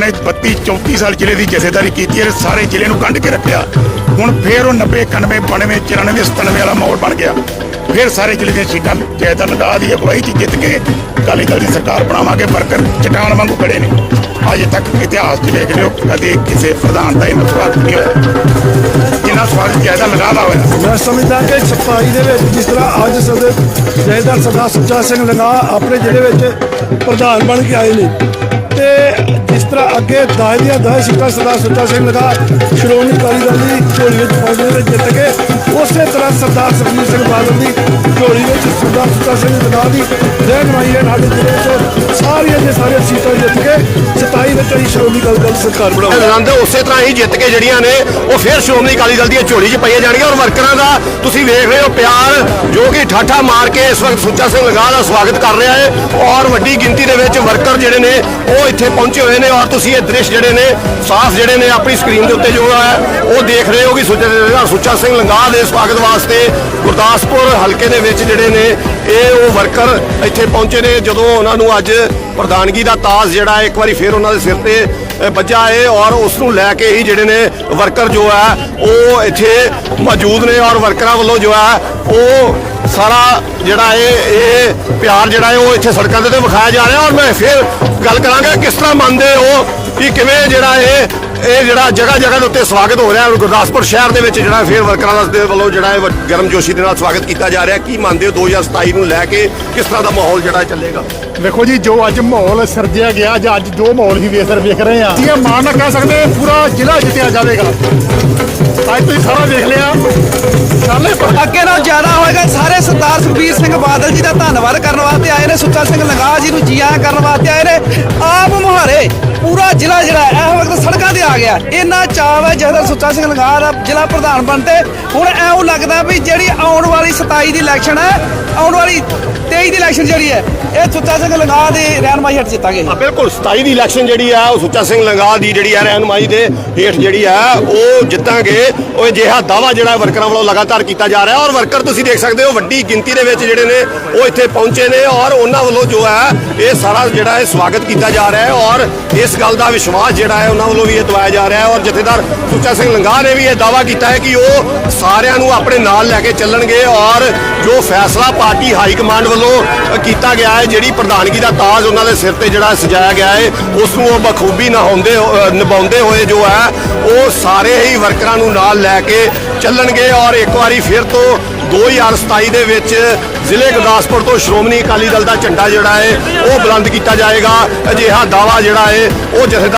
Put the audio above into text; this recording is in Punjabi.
ਨੇ 32 34 ਸਾਲ ਜ਼ਿਲ੍ਹੇ ਦੀ ਜਥੇਦਾਰੀ ਕੀਤੀ ਹੈ ਸਾਰੇ ਜ਼ਿਲ੍ਹੇ ਨੂੰ ਕੰਢ ਕੇ ਰੱਖਿਆ। ਹੁਣ ਫੇਰ ਉਹ 90 91 92 94 97 ਵਾਲਾ ਮਾਹੌਲ ਬਣ ਗਿਆ। ਫਿਰ ਸਾਰੇ ਜ਼ਿਲ੍ਹੇ ਦੀਆਂ ਸੀਟਾਂ ਜੈਦਾ ਲਗਾ ਦੀ ਅਗਵਾਈ ਚ ਜਿੱਤ ਕੇ ਅਕਾਲੀ ਦਲ ਦੀ ਸਰਕਾਰ ਬਣਾਵਾਂਗੇ। ਵਰਕਰ ਚਟਾਨ ਵਾਂਗੂ ਖੜੇ ਨੇ। ਅਜੇ ਤੱਕ ਇਤਿਹਾਸ 'ਚ ਵੇਖ ਲਿਓ, ਕਦੇ ਕਿਸੇ ਪ੍ਰਧਾਨ ਦਾ ਇੰਨਾ ਸਵਾਗਤ ਨਹੀਂ ਹੋਇਆ। ਜਿੰਨਾ ਸਵਾਗਤ ਜੈਦਾ ਲਗਾਦਾ ਹੋਇਆ। ਮੈਂ ਸਮਝਦਾ ਕਿ ਸਫ਼ਾਈ ਦੇ ਵਿੱਚ ਜਿਸ ਤਰ੍ਹਾਂ ਅੱਜ ਸਦੇ ਜੈਦਾਰ ਸਰਦਾਰ ਸੁੱਚਾ ਸਿੰਘ ਲੰਗਾ ਆਪਣੇ ਜ਼ਿਲ੍ਹੇ ਵਿੱਚ ਪ੍ਰਧਾਨ ਬਣ ਕੇ ਆਏ ਨੇ। ਤੇ ਜਿਸ ਤਰ੍ਹਾਂ ਅੱਗੇ ਦਾਇ ਦੀਆਂ ਦਾਇ ਸਿੱਕਾ ਸਰਦਾਰ ਸੁੱਚਾ ਸਿੰਘ ਲੰਗਾ ਸ਼੍ਰੋਮਣੀ ਅਕਾਲੀ ਦਲ ਦੀ ਝੋਲੀ ਵਿੱਚ ਫੌਜ ਵਿੱਚ ਜਿੱਤ ਕੇ ਸਰਦਾਰ ਸੁਖਬੀਰ ਸਿੰਘ ਬਾਦਲ ਦੀ ਝੋਲੀ ਵਿੱਚ ਸਰਦਾਰ ਸੁੱਚਾ ਸਿੰਘ ਲੰਗਾ ਦੀ ਰਹਿਨਮਾਈ ਹੈ ਸਾਡੇ ਜ਼ਿਲ੍ਹੇ ਵਿੱਚ ਸਾਰੀਆਂ ਦੇ ਸਾਰੀਆਂ ਸੀਟਾਂ ਜਿੱਤ ਕੇ 27 ਵਿੱਚ ਅਸੀਂ ਸ਼੍ਰੋਮਣੀ ਅਕਾਲੀ ਦਲ ਸਰਕਾਰ ਬਣਾਵਾਂਗੇ ਆਨੰਦ, ਉਸੇ ਤਰ੍ਹਾਂ ਹੀ ਜਿੱਤ ਕੇ ਜਿਹੜੀਆਂ ਨੇ, ਉਹ ਫਿਰ ਸ਼੍ਰੋਮਣੀ ਅਕਾਲੀ ਦਲ ਦੀਆਂ ਝੋਲੀ 'ਚ ਪਈਆਂ ਜਾਣਗੀਆਂ ਔਰ ਵਰਕਰਾਂ ਦਾ ਤੁਸੀਂ ਵੇਖ ਰਹੇ ਹੋ ਪਿਆਰ ਜੋ ਕਿ ਠਾਠਾ ਮਾਰ ਕੇ ਇਸ ਵਕਤ ਸੁੱਚਾ ਸਿੰਘ ਲੰਗਾ ਦਾ ਸਵਾਗਤ ਕਰ ਰਿਹਾ ਹੈ ਔਰ ਵੱਡੀ ਗਿਣਤੀ ਦੇ ਵਿੱਚ ਵਰਕਰ ਜਿਹੜੇ ਨੇ, ਉਹ ਇੱਥੇ ਪਹੁੰਚੇ ਹੋਏ ਨੇ ਔਰ ਤੁਸੀਂ ਇਹ ਦ੍ਰਿਸ਼ ਜਿਹੜੇ ਨੇ, ਸਾਫ਼ ਜਿਹੜੇ ਨੇ ਆਪਣੀ ਸਕਰੀਨ ਦੇ ਉੱਤੇ ਜੋ ਹੈ, ਉਹ ਦੇਖ ਰਹੇ ਹੋ ਕਿ ਸੁੱਚਾ ਸੁੱਚਾ ਸਿੰਘ ਲੰਗਾ ਦੇ ਸਵਾਗਤ ਵਾਸਤੇ ਗੁਰਦਾਸਪੁਰ ਹਲਕੇ ਦੇ ਵਿੱਚ ਜਿਹੜੇ ਨੇ, ਇਹ ਉਹ ਵਰਕਰ ਇੱਥੇ ਪਹੁੰਚੇ ਨੇ। ਜਦੋਂ ਉਹਨਾਂ ਨੂੰ ਅੱਜ ਪ੍ਰਧਾਨਗੀ ਦਾ ਤਾਜ ਜਿਹੜਾ ਇੱਕ ਵਾਰੀ ਫੇਰ ਉਹਨਾਂ ਦੇ ਸਿਰ ਤੇ ਵੱਜਾ ਹੈ ਔਰ ਉਸ ਨੂੰ ਲੈ ਕੇ ਹੀ ਜਿਹੜੇ ਨੇ ਵਰਕਰ ਜੋ ਹੈ, ਉਹ ਇੱਥੇ ਮੌਜੂਦ ਨੇ ਔਰ ਵਰਕਰਾਂ ਵੱਲੋਂ ਜੋ ਹੈ, ਉਹ ਸਾਰਾ ਜਿਹੜਾ ਇਹ ਇਹ ਪਿਆਰ ਜਿਹੜਾ ਹੈ, ਉਹ ਇੱਥੇ ਸੜਕਾਂ ਦੇ ਤੇ ਵਿਖਾਇਆ ਜਾ ਰਿਹਾ। ਔਰ ਮੈਂ ਫਿਰ ਗੱਲ ਕਰਾਂਗਾ ਕਿਸ ਤਰ੍ਹਾਂ ਮੰਨਦੇ ਹੋ ਕਿ ਕਿਵੇਂ ਜਿਹੜਾ ਇਹ ਇਹ ਜਿਹੜਾ ਜਗ੍ਹਾ ਜਗ੍ਹਾ ਦੇ ਉੱਤੇ ਸਵਾਗਤ ਹੋ ਰਿਹਾ ਹੈ ਗੁਰਦਾਸਪੁਰ ਸ਼ਹਿਰ ਦੇ ਵਿੱਚ ਜਿਹੜਾ ਫਿਰ ਵਰਕਰਾਂ ਦਾ ਦੇ ਵੱਲੋਂ ਜਿਹੜਾ ਇਹ ਗਰਮ ਜੋਸ਼ੀ ਦੇ ਨਾਲ ਸਵਾਗਤ ਕੀਤਾ ਜਾ ਰਿਹਾ ਕੀ ਮੰਨਦੇ ਹੋ 2027 ਨੂੰ ਲੈ ਕੇ ਕਿਸ ਤਰ੍ਹਾਂ ਦਾ ਮਾਹੌਲ ਜਿਹੜਾ ਚੱਲੇਗਾ? ਵੇਖੋ ਜੀ ਜੋ ਅੱਜ ਮਾਹੌਲ ਸਿਰਜਿਆ ਗਿਆ ਜਾਂ ਅੱਜ ਜੋ ਮਾਹੌਲ ਹੀ ਵੇਖ ਰਹੇ ਆ ਇਹ ਮਾਨ ਨਾਲ ਕਹਿ ਸਕਦੇ ਪੂਰਾ ਜ਼ਿਲ੍ਹਾ ਜਿੱਤਿਆ ਜਾਵੇਗਾ। ਅੱਜ ਤੁਸੀਂ ਸਾਰਾ ਦੇਖ ਲਿਆ। ਸਾਲੇ ਅੱਗੇ ਨਾਲੋਂ ਜ਼ਿਆਦਾ ਹੋਏਗਾ। ਸਾਰੇ ਸਰਦਾਰ ਸੁਖਬੀਰ ਸਿੰਘ ਬਾਦਲ ਜੀ ਦਾ ਧੰਨਵਾਦ ਕਰਨ ਵਾਸਤੇ ਆਏ ਨੇ। ਸੁੱਚਾ ਸਿੰਘ ਲੰਗਾ ਜੀ ਨੂੰ ਜੀ ਆਇਆਂ ਕਰਨ ਵਾਸਤੇ ਆਏ ਨੇ। ਆਪ ਮੁਹਾਰੇ ਪੂਰਾ ਜ਼ਿਲ੍ਹਾ ਜਿਹੜਾ ਆ ਗਿਆ। ਇੰਨਾ ਚਾਅ ਹੈ ਜਿਹੜਾ ਸੁੱਚਾ ਸਿੰਘ ਲੰਗਾ ਜ਼ਿਲ੍ਹਾ ਪ੍ਰਧਾਨ ਬਣਤੇ ਹੁਣ ਐਉਂ ਲੱਗਦਾ ਵੀ ਜਿਹੜੀ ਆਉਣ ਵਾਲੀ 27 ਦੀ ਇਲੈਕਸ਼ਨ ਹੈ, ਆਉਣ ਵਾਲੀ 23 ਦੀ ਇਲੈਕਸ਼ਨ ਜਿਹੜੀ ਹੈ, ਇਹ ਸੁੱਚਾ ਸਿੰਘ ਲੰਗਾ ਦੀ ਰਹਿਨਮਾਈ ਹੇਠ ਜਿੱਤਾਂਗੇ। ਹਾਂ, ਬਿਲਕੁਲ 27 ਦੀ ਇਲੈਕਸ਼ਨ ਜਿਹੜੀ ਆ, ਉਹ ਸੁੱਚਾ ਸਿੰਘ ਲੰਗਾ ਦੀ ਜਿਹੜੀ ਆ ਰਹਿਨਮਾਈ ਦੇ ਹੇਠ ਜਿਹੜੀ ਆ, ਉਹ ਜਿੱਤਾਂਗੇ। ਉਹ ਅਜਿਹਾ ਦਾਵਾ ਜਿਹੜਾ ਵਰਕਰਾਂ ਵੱਲੋਂ ਲਗਾਤਾਰ ਕੀਤਾ ਜਾ ਰਿਹਾ ਔਰ ਵਰਕਰ ਤੁਸੀਂ ਦੇਖ ਸਕਦੇ ਹੋ, ਵੱਡੀ ਗਿਣਤੀ ਦੇ ਵਿੱਚ ਜਿਹੜੇ ਨੇ, ਉਹ ਇੱਥੇ ਪਹੁੰਚੇ ਨੇ ਔਰ ਉਹਨਾਂ ਵੱਲੋਂ ਜੋ ਹੈ, ਇਹ ਸਾਰਾ ਜਿਹੜਾ ਹੈ ਸਵਾਗਤ ਕੀਤਾ ਜਾ ਰਿਹਾ ਹੈ ਔਰ ਇਸ ਗੱਲ ਦਾ ਵਿਸ਼ਵਾਸ ਜਿਹੜਾ ਹੈ, ਉਹਨਾਂ ਵੱਲੋਂ ਵੀ ਇਹ ਦਵਾਇਆ ਜਾ ਰਿਹਾ ਹੈ ਔਰ ਜਥੇਦਾਰ ਸੁੱਚਾ ਸਿੰਘ ਲੰਗਾਹ ਨੇ ਵੀ ਇਹ ਦਾਵਾ ਕੀਤਾ ਹੈ ਕਿ ਉਹ ਸਾਰਿਆਂ ਨੂੰ ਆਪਣੇ ਨਾਲ ਲੈ ਕੇ ਚੱਲਣਗੇ ਔਰ ਜੋ ਫੈਸਲਾ ਪਾਰਟੀ ਹਾਈ ਕਮਾਂਡ ਵੱਲੋਂ ਕੀਤਾ ਗਿਆ ਹੈ, ਜਿਹੜੀ ਪ੍ਰਧਾਨਗੀ ਦਾ ਤਾਜ ਉਹਨਾਂ ਦੇ ਸਿਰ ਤੇ ਜਿਹੜਾ ਸਜਾਇਆ ਗਿਆ ਹੈ, ਉਸ ਨੂੰ ਉਹ ਬਖੂਬੀ ਨਿਭਾਉਂਦੇ ਨਿਭਾਉਂਦੇ ਹੋਏ ਜੋ ਹੈ, ਉਹ ਸਾਰੇ ਹੀ ਵਰਕਰਾਂ ਨੂੰ ਨਾਲ ਲੈ ਕੇ ਚੱਲਣਗੇ ਔਰ ਇੱਕ ਵਾਰੀ ਫਿਰ ਤੋਂ 2027 ਦੇ ਵਿੱਚ ਜ਼ਿਲ੍ਹੇ ਗੁਰਦਾਸਪੁਰ ਤੋਂ ਸ਼੍ਰੋਮਣੀ ਅਕਾਲੀ ਦਲ ਦਾ ਝੰਡਾ ਜਿਹੜਾ ਹੈ, ਉਹ ਬੁਲੰਦ ਕੀਤਾ ਜਾਏਗਾ। ਅਜਿਹਾ ਦਾਵਾ ਜਿਹੜਾ ਹੈ, ਉਹ ਜਥੇਦਾਰ